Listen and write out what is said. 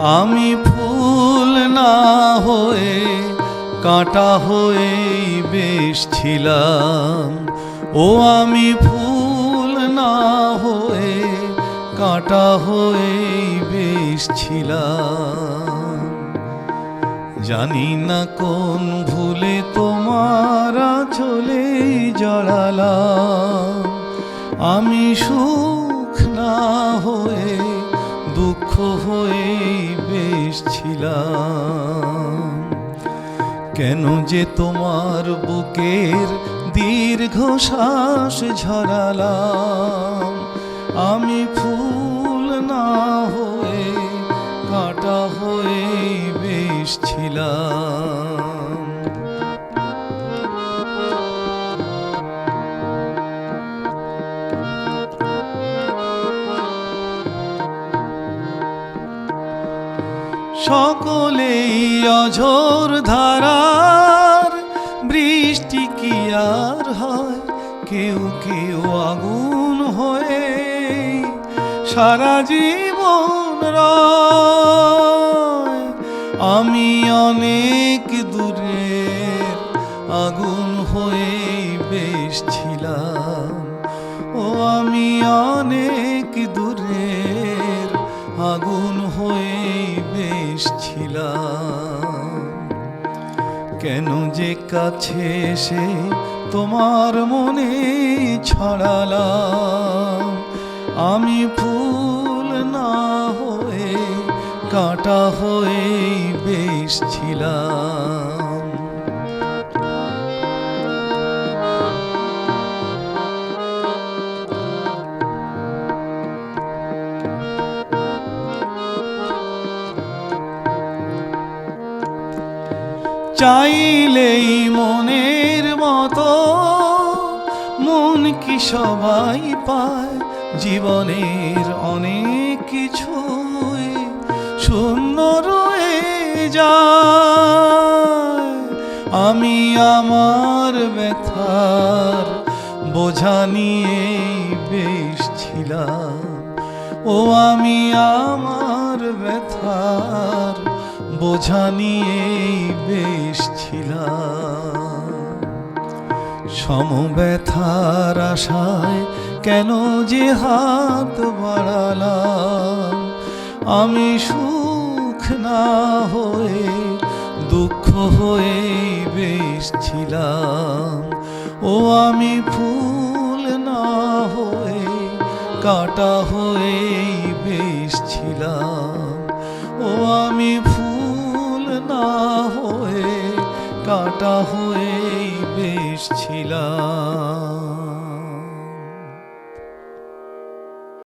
আমি ফুল না হয়ে কাঁটা হয়ে বেশ ছিলাম। ও আমি ফুল না হয়ে কাঁটা হয়ে বেশ ছিলাম। জানি না কোন ভুলে তোমার চলে জড়ালাম। আমি সুখ না হয়ে দুঃখ হয়ে বেশ ছিলাম। কেন যে তোমার বুকের দীর্ঘ শ্বাস ঝরালাম। আমি ফুল না হয়ে কাটা হয়ে বেশ ছিলাম। সকলেই অঝোর ধারার বৃষ্টি কি আর হয়? কেউ কেউ আগুন হয়ে সারা জীবন আমি অনেক দূরের আগুন হয়ে বেশ ছিলাম। ও আমি অনেক দূরের আগুন বেশ কেন যে কাছে এসে তোমার মনে ছড়ালাম। আমি ফুল না হয়ে কাটা হয়ে বেশ ছিলাম। চাইলেই মনের মতো, মন কি সবাই পায় জীবনের অনেক কিছুই। শূন্য রয়ে যায়, আমি আমার ব্যথার বোঝা নিয়ে বেশ ছিলাম। ও আমি আমার ব্যথার বোঝা নিয়ে বেশ ছিলাম। সমব্যথার আশায় কেন যে হাত বাড়ালাম? আমি সুখ না হয়ে, দুঃখ হয়ে বেশ ছিলাম। ও আমি ফুল না হয়ে, কাটা হয়ে বেশ ছিলাম। ও আমি হয়ে কাটা হয়ে বেশ ছিলাম।